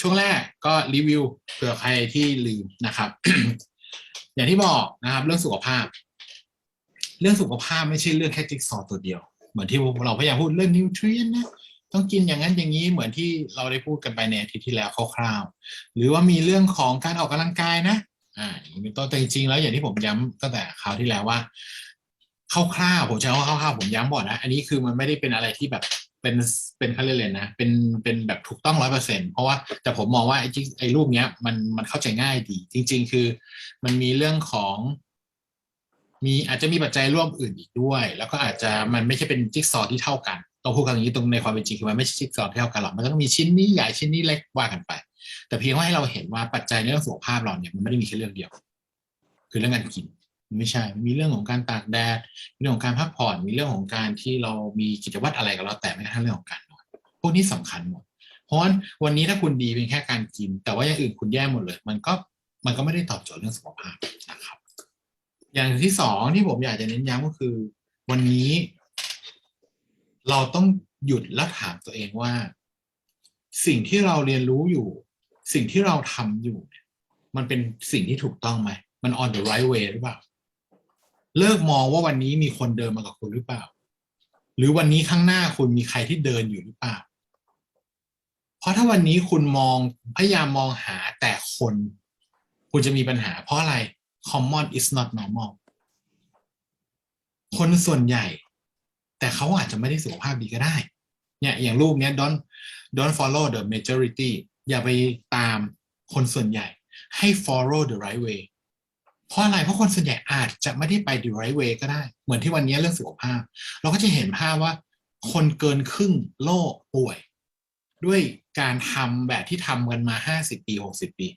ช่วงแรกก็รีวิวเผื่อใครที่ลืมนะครับ อย่างที่บอกนะครับ เรื่องสุขภาพ เรื่องสุขภาพไม่ใช่เรื่องแค่จิ๊กซอว์ตัวเดียว เหมือนที่เราพยายามพูดเรื่องนิวทรีนนะต้องกินอย่างนั้นอย่างนี้เหมือนที่เราได้พูดกันไปในอาทิตย์ที่แล้วคร่าวๆหรือว่ามีเรื่องของการออกกำลังกายนะอ่าอย่างนี้เป็นต้นแต่จริงๆแล้วอย่างที่ผมย้ำตั้งแต่คราวที่แล้วว่าคร่าวๆผมใช้ว่าคร่าวๆผมย้ำบ่อยนะ อันนี้คือมันไม่ได้เป็นอะไรที่แบบ เป็นเป็นเขาเรียกเลยนะ เป็นเป็นแบบถูกต้องร้อยเปอร์เซ็นเพราะว่าแต่ผมมองว่าไอ้ไอ้รูปเนี้ย มันมันเข้าใจง่ายดี จริง ๆ คือ มันมีเรื่องของ มีอาจจะมีปัจจัยร่วมอื่นอีกด้วย แล้วก็อาจจะมันไม่ใช่เป็นจิ๊กซอว์ที่เท่ากันต้องพูดกันอย่างนี้ตรงในความเป็นจริงคือมันไม่ใช่จิ๊กซอว์ที่เท่ากันหรอกมันต้องมีชิ้นนี้ใหญ่ชิ้นนี้เล็กว่ากันไป แต่เพียงว่าให้เราเห็นว่าปัจจัยในเรื่องสุขภาพเราเนี่ยมันไม่ได้มีแค่เรื่องเดียว คือเรื่องการกินมัน ไม่ใช่มีเรื่องของการตากแดดมีเรื่องของการพักผ่อนมีเรื่องของการที่เรามีกิจวัตรอะไรก็แล้วแต่ไม่กระทั่งเรื่องของการนอนพวกนี้สำคัญหมด เพราะวันนี้ถ้าคุณดีเป็นแค่การกิน แต่ว่าอย่างอื่นคุณแย่หมดเลย มันก็มันก็ไม่ได้ตอบโจทย์เรื่องสุขภาพนะครับ อย่างที่สองที่ผมอยากจะเน้นย้ำก็คือ วันนี้ เราต้องหยุดและถามตัวเองว่า สิ่งที่เราเรียนรู้อยู่ สิ่งที่เราทำอยู่ มันเป็นสิ่งที่ถูกต้องไหมมัน on the right way หรือเปล่า เลิกมองว่าวันนี้มีคนเดินมากับคุณหรือเปล่า หรือวันนี้ข้างหน้าคุณมีใครที่เดินอยู่หรือเปล่า เพราะถ้าวันนี้คุณมองพยายามมองหาแต่คน คุณจะมีปัญหา เพราะอะไร common is not normal คนส่วนใหญ่ แต่เขาอาจจะไม่ได้สุขภาพดีก็ได้ เนี่ยอย่างรูปเนี้ย don't don't follow the majority อย่าไปตามคนส่วนใหญ่ ให้ follow the right way เพราะอะไรเพราะคนส่วนใหญ่อาจจะไม่ได้ไป the right way ก็ได้ เหมือนที่วันนี้เรื่องสุขภาพ เราก็จะเห็นภาพว่า คนเกินครึ่งโลกป่วย ด้วยการทำแบบที่ทำกันมาห้าสิบปีหกสิบปี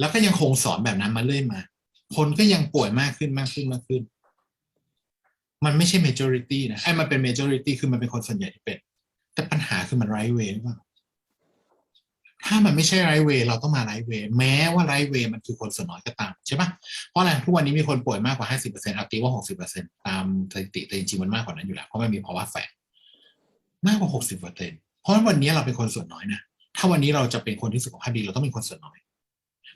แล้วก็ยังคงสอนแบบนั้นมาเรื่อยมา คนก็ยังป่วยมากขึ้นมากขึ้นมากขึ้น มันไม่ใช่ majority นะไอ้มันเป็น majority คือมันเป็นคนส่วนใหญ่ที่เป็น แต่ปัญหาคือมัน right way หรือเปล่า ถ้ามันไม่ใช่ right way เราต้องมา right way แม้ว่า right way มันคือคนส่วนน้อยก็ตามใช่ปะเพราะอะไรทุกวันนี้มีคนป่วยมากกว่า 50%เอาตีว่า 60%ตามสถิติแต่จริงๆมันมากกว่านั้นอยู่แล้วเพราะมันมีภาวะแฝงมากกว่า 60%เพราะวันนี้เราเป็นคนส่วนน้อยนะถ้าวันนี้เราจะเป็นคนที่สุขภาพดีเราต้องเป็นคนส่วนน้อย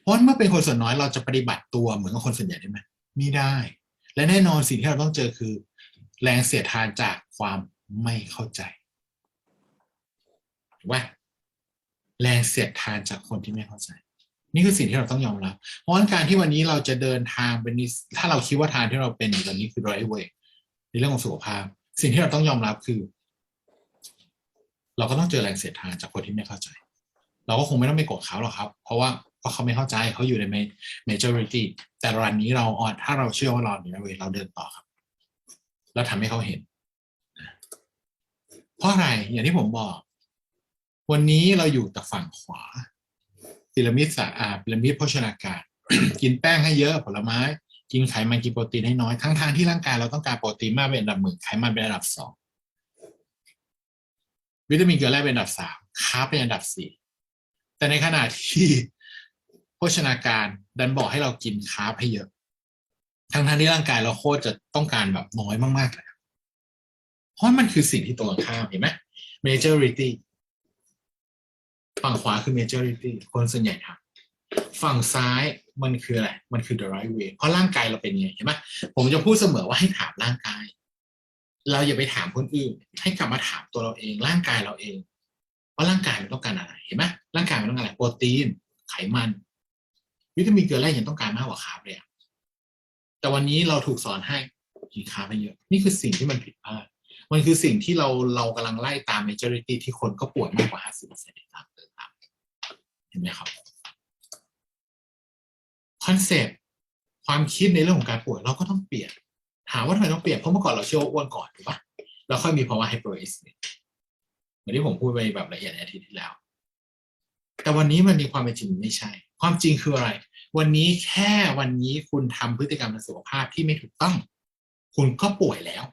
เพราะเมื่อเป็นคนส่วนน้อยเราจะปฏิบัติตัวเหมือนกับคนส่วนใหญ่ได้ไหมไม่ได้ และแน่นอนสิ่งที่เราต้องเจอคือ แรงเสียดทานจากความไม่เข้าใจถูกไหม แรงเสียดทานจากคนที่ไม่เข้าใจ นี่คือสิ่งที่เราต้องยอมรับ เพราะการที่วันนี้เราจะเดินทางเป็นนิสถ้าเราคิดว่าทางที่เราเป็นอยู่ตอนนี้คือ right way ในเรื่องของสุขภาพ สิ่งที่เราต้องยอมรับคือ เราก็ต้องเจอแรงเสียดทานจากคนที่ไม่เข้าใจ เราก็คงไม่ต้องไปโกรธเขาหรอกครับ เพราะว่าเพราะเขาไม่เข้าใจเขาอยู่ใน majority แต่วันนี้เราออนถ้าเราเชื่อว่าเราใน right way เราเดินต่อครับ แล้วทำให้เขาเห็น เพราะอะไรอย่างที่ผมบอก วันนี้เราอยู่แต่ฝั่งขวาพีระมิดสาอาพีระมิดโภชนาการ กินแป้งให้เยอะผลไม้ กินไขมันกินโปรตีนให้น้อยทั้งทางที่ร่างกายเราต้องการโปรตีนมากเป็นอันดับหนึ่งไขมันเป็นอันดับสองวิตามินเกลือแร่เป็นอันดับสามคาร์บเป็นอันดับสี่แต่ในขณะที่โภชนาการดันบอกให้เรากินคาร์บให้เยอะ ทั้งทางที่ร่างกายเราโคตรจะต้องการแบบน้อยมากๆเลยเพราะมันคือสิ่งที่ตรงกันข้ามเห็นไหม majority ฝั่งขวาคือ majority คนส่วนใหญ่ทำฝั่งซ้ายมันคืออะไร มันคือ the right way เพราะร่างกายเราเป็นไงเห็นไหมผมจะพูดเสมอว่าให้ถามร่างกาย เราอย่าไปถามคนอื่น ให้กลับมาถามตัวเราเอง ร่างกายเราเองว่าร่างกายมันต้องการอะไร เห็นไหมร่างกายมันต้องการอะไร โปรตีน ไขมัน วิตามินเกลือแร่ยังต้องการมากกว่าคาร์บเลยอะแต่วันนี้เราถูกสอนให้กินคาร์บไปเยอะ นี่คือสิ่งที่มันผิดพลาด มันคือสิ่งที่เราเรากำลังไล่ตาม majority ที่คนก็ป่วยมากกว่า 50%ที่ตามเดินตามเห็นไหมครับคอนเซปต์ความคิดในเรื่องของการป่วยเราก็ต้องเปลี่ยนถามว่าทำไมต้องเปลี่ยนเพราะเมื่อก่อนเราเชื่อว่าอ้วนก่อนถูกปะแล้วค่อยมีภาวะไฮเปอร์เอสเหมือนที่ผมพูดไปแบบละเอียดในอาทิตย์ที่แล้ว แต่วันนี้มันมีความเป็นจริงไม่ใช่ ความจริงคืออะไร วันนี้แค่วันนี้คุณทำพฤติกรรมทางสุขภาพที่ไม่ถูกต้อง คุณก็ป่วยแล้ว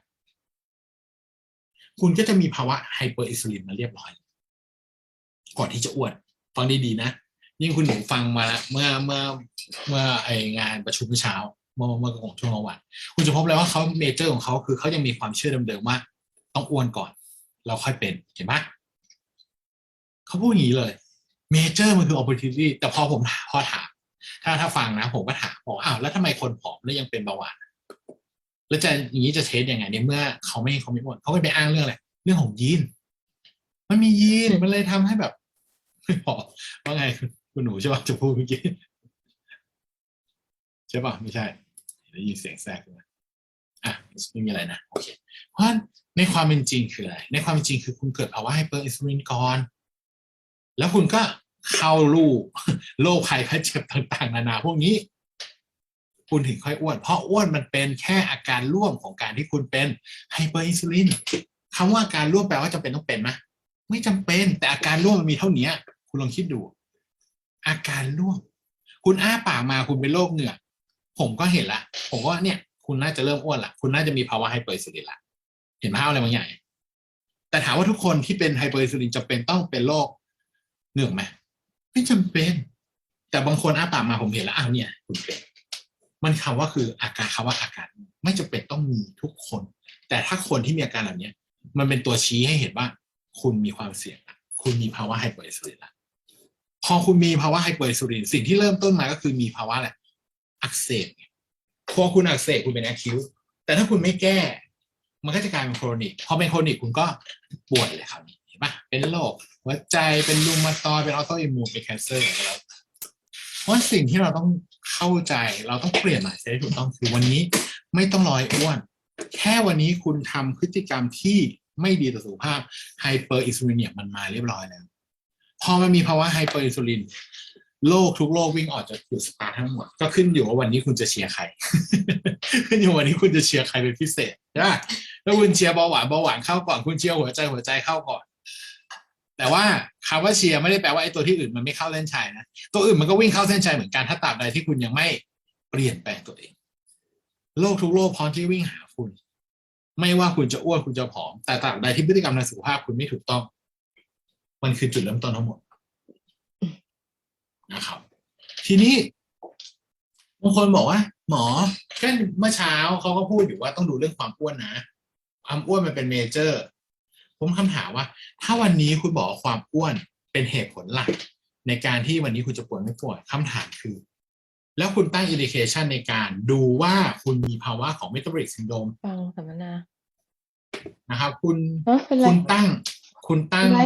คุณก็จะมีภาวะไฮเปอร์อินซูลินมาเรียบร้อย ก่อนที่จะอ้วน ฟังดีๆนะ ยิ่งคุณหนูฟังมาล้วเมื่อเมื่อเมื่อไองานประชุมเมื่อเช้า เมื่อเมื่อของช่วงกลางวันคุณจะพบเลยว่าเขาเมเจอร์ของเขาคือเขายังมีความเชื่อเดิมๆว่า ต้องอ้วนก่อนแล้วค่อยเป็นเห็นไหมเขาพูดอย่างนี้เลยเมเจอร์มันคือ opportunity แต่พอผมพอถามถ้าถ้าฟังนะ ผมก็ถามบอกอ้าวแล้วทำไมคนผอมแล้วยังเป็นเบาหวานแล้วจะอย่างนี้จะเทสยังไงในเมื่อเขาไม่เขาไม่อ้วนเขาก็ไปอ้างเรื่องอะไรเรื่องของยีนมันมียีนมันเลยทำให้แบบไม่พอว่าไง คุณหนูใช่ป่ะจะพูดเมื่อกี้ใช่ป่ะไม่ใช่ได้ยินเสียงแทรกขึ้นมาอะไม่มีอะไรนะโอเคเพราะในความเป็นจริงคืออะไรในความเป็นจริงคือคุณเกิดภาวะไฮเปอร์อินซูลินก่อน แล้วคุณก็เข้าลูกโรคภัยไข้เจ็บต่างๆ นานาพวกนี้ คุณถึงค่อยอ้วน เพราะอ้วนมันเป็นแค่อาการร่วมของการที่คุณเป็นไฮเปอร์อินซูลินคำว่าอาการร่วมแปลว่าจำเป็นต้องเป็นไหมไม่จำเป็นแต่อาการร่วมมันมีเท่านี้คุณลองคิดดู อาการร่วมคุณอ้าปากมาคุณเป็นโรคเหงือกผมก็เห็นละ ผมว่าเนี่ย คุณน่าจะเริ่มอ้วนละคุณน่าจะมีภาวะไฮเปอร์อินซูลินละเห็นภาพอะไรบางอย่างแต่ถามว่าทุกคนที่เป็นไฮเปอร์อินซูลินจะเป็นต้องเป็นโรคเหงือกไหมไม่จำเป็น แต่บางคนอ้าปากมาผมเห็นแล้วอ้าวเนี่ย คุณเป็น มันคำว่าคืออาการคำว่าอาการ ไม่จำเป็นต้องมีทุกคน แต่ถ้าคนที่มีอาการแบบเนี้ยมันเป็นตัวชี้ให้เห็นว่า คุณมีความเสี่ยงละคุณมีภาวะไฮเปอร์อินซูลินละ พอคุณมีภาวะไฮเปอร์อินซูลินสิ่งที่เริ่มต้นมาก็คือมีภาวะอะไรอักเสบพอคุณอักเสบคุณเป็นแอคิวแต่ถ้าคุณไม่แก้ มันก็จะกลายเป็นโครนิกพอเป็นโครนิกคุณก็ป่วยเลยคราวนี้เห็นปะเป็นโรคหัวใจเป็นรูมาตอยด์เป็นออโตอิมมูนเป็นแคนเซอร์อะไรแล้วเพราะสิ่งที่เราต้องเข้าใจเราต้องเปลี่ยนหมายเซตถูกต้องคือวันนี้ไม่ต้องรอยอ้วน แค่วันนี้คุณทำพฤติกรรมที่ไม่ดีต่อสุขภาพไฮเปอร์อินซูลินเนี่ยมันมาเรียบร้อยแล้ว พอมันมีภาวะไฮเปอร์อินซูลินโลกทุกโลกวิ่งออกจากจุดสตาร์ททั้งหมด ก็ขึ้นอยู่ว่าวันนี้คุณจะเชียร์ใคร ขึ้นอยู่วันนี้คุณจะเชียร์ใครเป็นพิเศษนะถ้าคุณเชียร์เบาหวานเบาหวานเข้าก่อนคุณเชียร์หัวใจหัวใจเข้าก่อน แต่ว่าคำว่าเชียร์ไม่ได้แปลว่าไอ้ตัวที่อื่นมันไม่เข้าเส้นชัยนะตัวอื่นมันก็วิ่งเข้าเส้นชัยเหมือนกันถ้าตราบใดที่คุณยังไม่เปลี่ยนแปลงตัวเอง โลกทุกโลกพร้อมที่วิ่งหาคุณ ไม่ว่าคุณจะอ้วนคุณจะผอม แต่ตราบใดที่พฤติกรรมทางสุขภาพคุณไม่ถูกต้อง มันคือจุดเริ่มต้นทั้งหมดนะครับ ทีนี้บางคนบอกว่า หมอแค่เมื่อเช้าเขาก็พูดอยู่ว่าต้องดูเรื่องความอ้วนนะ ความอ้วนมันเป็นเมเจอร์ ผมคำถามว่า ถ้าวันนี้คุณบอกว่าความอ้วนเป็นเหตุผลหลัก ในการที่วันนี้คุณจะป่วยไม่ป่วยคำถามคือ แล้วคุณตั้งอินดิเคชันในการดูว่าคุณมีภาวะของเมตาบอลิกซินโดมฟังสัมมนานะครับ คุณเออเป็นไรคุณตั้ง คุณตั้ง เป็นไร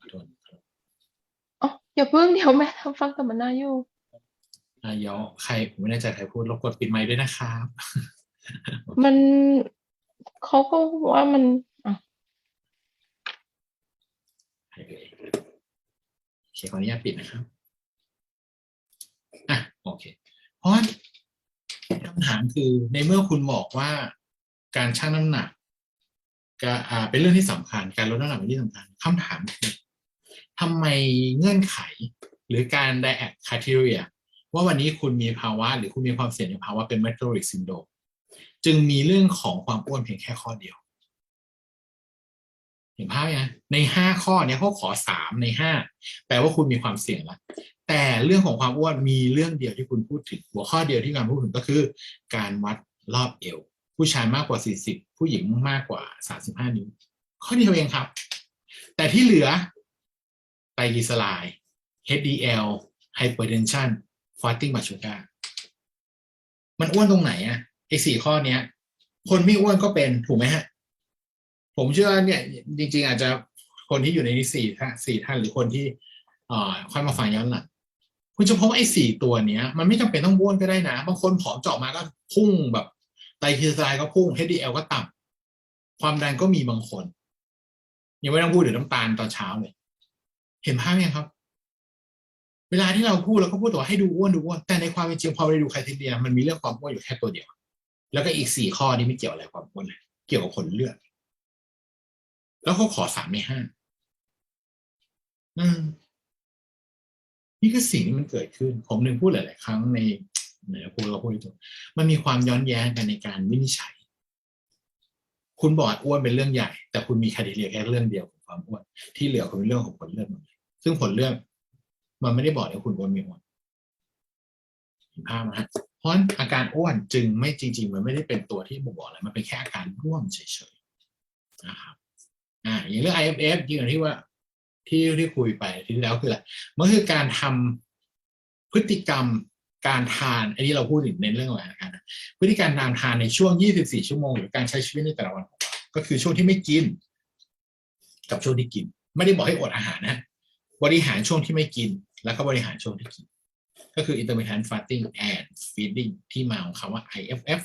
ขอโทษ อ๋ออย่าเพิ่งเดี๋ยวแม่ทำฟังสัมมนาอยู่นายกใครผมไม่แน่ใจใครพูดรบกวนปิดไมค์ด้วยนะครับ มันเขาก็ว่ามันอะใครเอ่ยโอเคขออนุญาตปิดนะครับอะโอเค เพราะคำถามคือในเมื่อคุณบอกว่าการชั่งน้ำหนักก็อ่าเป็นเรื่องที่สำคัญ การลดน้ำหนักเป็นที่สำคัญคำถามคือ ทำไมเงื่อนไข หรือการ diet criteria ว่าวันนี้คุณมีภาวะ หรือคุณมีความเสี่ยงในภาวะเป็น metabolic syndrome จึงมีเรื่องของความอ้วนเพียงแค่ข้อเดียว เห็นภาพไหมในห้าข้อเนี้ยเขาขอสามในห้าแปลว่าคุณมีความเสี่ยงแล้วแต่เรื่องของความอ้วนมีเรื่องเดียวที่คุณพูดถึง หัวข้อเดียวที่การพูดถึงก็คือ การวัดรอบเอว ผู้ชายมากกว่า 40 ผู้หญิงมากกว่า 35 นิ้ว ข้อเดียวเองครับ แต่ที่เหลือ ไตรกลีเซอไรด์ HDL hypertension fasting blood sugar มันอ้วนตรงไหนอะไอ้สี่ข้อเนี้ย คนไม่อ้วนก็เป็นถูกไหมฮะ ผมเชื่อเนี่ย จริง ๆ อาจจะคนที่อยู่ในนี้สี่ท่านสี่ท่านหรือคนที่เอ่อค่อยมาฟังย้อนหลังคุณจะพบว่าไอ้สี่ตัวเนี้ย มันไม่จำเป็นต้องอ้วนก็ได้นะ บางคนผอมเจาะมาก็พุ่งแบบไตรกลีเซอไรด์ก็พุ่ง HDL ก็ต่ำความดันก็มีบางคน ยังไม่ต้องพูดถึงน้ำตาลตอนเช้าเลย เห็นภาพยังครับ เวลาที่เราพูดเราก็พูดแต่ว่าให้ดูอ้วนดูอ้วนแต่ในความเป็นจริงพอเราดูใครทีเดียมันมีเรื่องความอ้วนอยู่แค่ตัวเดียว แล้วก็อีกสี่ข้อนี้ไม่เกี่ยวอะไรความอ้วนเลยเกี่ยวกับผลเลือดแล้วเขาขอสามในห้าอืมนี่คือสิ่งที่มันเกิดขึ้น ผมหนึ่งพูดหลาย ๆ ครั้งในไหนพูดเราพูดถูกมันมีความย้อนแย้งกันในการวินิจฉัย คุณบอกอ้วนเป็นเรื่องใหญ่ แต่คุณมีคดีเรียแค่เรื่องเดียว ความอ้วนที่เหลือคือเรื่องของผลเลือดหมดเลยซึ่งผลเลือดมันไม่ได้บอกว่าคุณอ้วนไม่อ้วนเห็นภาพไหมฮะเพราะฉะนั้นอาการอ้วนจึงไม่จริง ๆ มันไม่ได้เป็นตัวที่บ่งบอกอะไรมันเป็นแค่อาการร่วมเฉยๆนะครับอ่าอย่างเรื่อง IFF จริงอย่างที่ว่าที่ที่คุยไปที่แล้วคืออะไรมันคือการทำพฤติกรรมการทาน อันนี้เราพูดถึงในเรื่องของอาหารนพฤติการการทานในช่วง 24 ชั่วโมง หรือการใช้ชีวิตในแต่ละวัน ก็คือช่วงที่ไม่กิน กับช่วงที่กิน ไม่ได้บอกให้อดอาหารนะ บริหารช่วงที่ไม่กิน แล้วก็บริหารช่วงที่กิน ก็คือ intermittent fasting and feeding ที่มาของคำว่า IFF